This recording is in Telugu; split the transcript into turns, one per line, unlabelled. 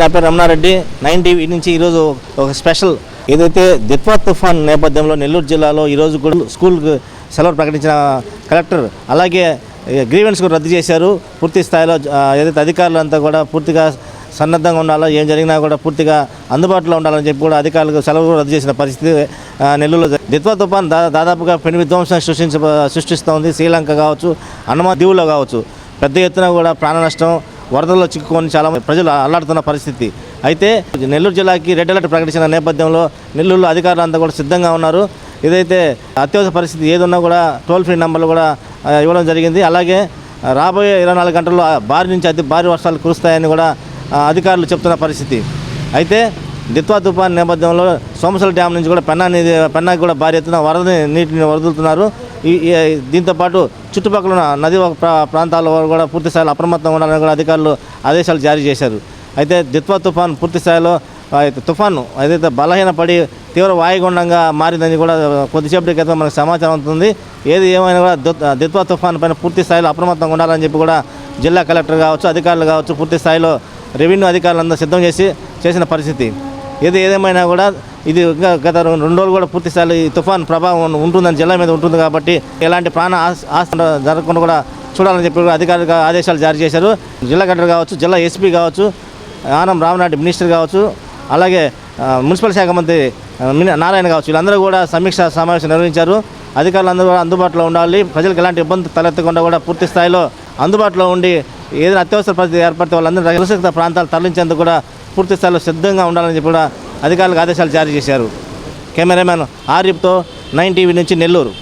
నా పేరు రమణారెడ్డి. నైన్ టీవీ నుంచి ఈరోజు ఒక స్పెషల్ ఏదైతే దిత్వా తుఫాన్ నేపథ్యంలో నెల్లూరు జిల్లాలో ఈరోజు కూడా స్కూల్కి సెలవు ప్రకటించిన కలెక్టర్ అలాగే గ్రీవెన్స్ కూడా రద్దు చేశారు. పూర్తి స్థాయిలో ఏదైతే అధికారులంతా కూడా పూర్తిగా సన్నద్ధంగా ఉండాలో ఏం జరిగినా కూడా పూర్తిగా అందుబాటులో ఉండాలని చెప్పి కూడా అధికారులకు సెలవు రద్దు చేసిన పరిస్థితి నెల్లూరులో దిత్వా తుఫాన్ దా దాదాపుగా పెను విధ్వంసం సృష్టించ సృష్టిస్తూ ఉంది శ్రీలంక కావచ్చు అన్నమా దీవుల్లో కావచ్చు. పెద్ద ఎత్తున కూడా ప్రాణ నష్టం వరదల్లో చిక్కుకొని చాలా మంది ప్రజలు అల్లాడుతున్న పరిస్థితి. అయితే నెల్లూరు జిల్లాకి రెడ్ అలర్ట్ ప్రకటించిన నేపథ్యంలో నెల్లూరులో అధికారులు అంతా కూడా సిద్ధంగా ఉన్నారు. ఇదైతే అత్యవసర పరిస్థితి ఏదున్నా కూడా టోల్ ఫ్రీ నెంబర్లు కూడా ఇవ్వడం జరిగింది. అలాగే రాబోయే ఇరవై నాలుగు గంటల్లో భారీ నుంచి అతి భారీ వర్షాలు కురుస్తాయని కూడా అధికారులు చెప్తున్న పరిస్థితి. అయితే దిత్వా తుఫాన్ నేపథ్యంలో సోమసల డ్యామ్ నుంచి కూడా పెన్నా పెన్నాకి కూడా భారీ ఎత్తున వరద నీటిని వదులుతున్నారు. ఈ దీంతో పాటు చుట్టుపక్కల ఉన్న నది ప్రా- ప్రాంతాల వారు కూడా పూర్తిస్థాయిలో అప్రమత్తంగా ఉండాలని కూడా అధికారులు ఆదేశాలు జారీ చేశారు. అయితే దిత్వా తుఫాన్ పూర్తిస్థాయిలో అయితే తుఫాను ఏదైతే బలహీనపడి తీవ్ర వాయుగుండంగా మారిందని కూడా కొద్దిసేపటి క్రితం మనకు సమాచారం అవుతుంది ఏది ఏమైనా కూడా దిత్- దిత్వా తుఫాన్ పైన పూర్తి స్థాయిలో అప్రమత్తంగా ఉండాలని చెప్పి కూడా జిల్లా కలెక్టర్ కావచ్చు అధికారులు కావచ్చు పూర్తి స్థాయిలో రెవెన్యూ అధికారులందరూ సిద్ధం చేసి చేసిన పరిస్థితి. ఏది ఏదేమైనా కూడా ఇది ఇంకా గత రెండు రోజులు కూడా పూర్తి స్థాయిలో ఈ తుఫాన్ ప్రభావం ఉంటుందని జిల్లా మీద ఉంటుంది కాబట్టి ఎలాంటి ప్రాణ ఆస్తి జరగకుండా కూడా చూడాలని చెప్పి కూడా ఆదేశాలు జారీ చేశారు. జిల్లా కలెక్టర్ కావచ్చు జిల్లా ఎస్పీ కావచ్చు ఆనం రామనాటి మినిస్టర్ కావచ్చు అలాగే మున్సిపల్ శాఖ మంత్రి నారాయణ కావచ్చు వీళ్ళందరూ కూడా సమీక్ష సమావేశం నిర్వహించారు. అధికారులందరూ కూడా అందుబాటులో ఉండాలి. ప్రజలకు ఎలాంటి ఇబ్బంది తలెత్తకుండా కూడా పూర్తి స్థాయిలో అందుబాటులో ఉండి ఏదైనా అత్యవసర పరిస్థితి ఏర్పడితే వాళ్ళందరూ సురక్షిత ప్రాంతాలు తరలించేందుకు కూడా పూర్తి స్థాయిలో సిద్ధంగా ఉండాలని చెప్పి కూడా అధికారులకు ఆదేశాలు జారీ చేశారు. కెమెరామెన్ ఆరిఫ్తో నైన్ టీవీ నుంచి నెల్లూరు.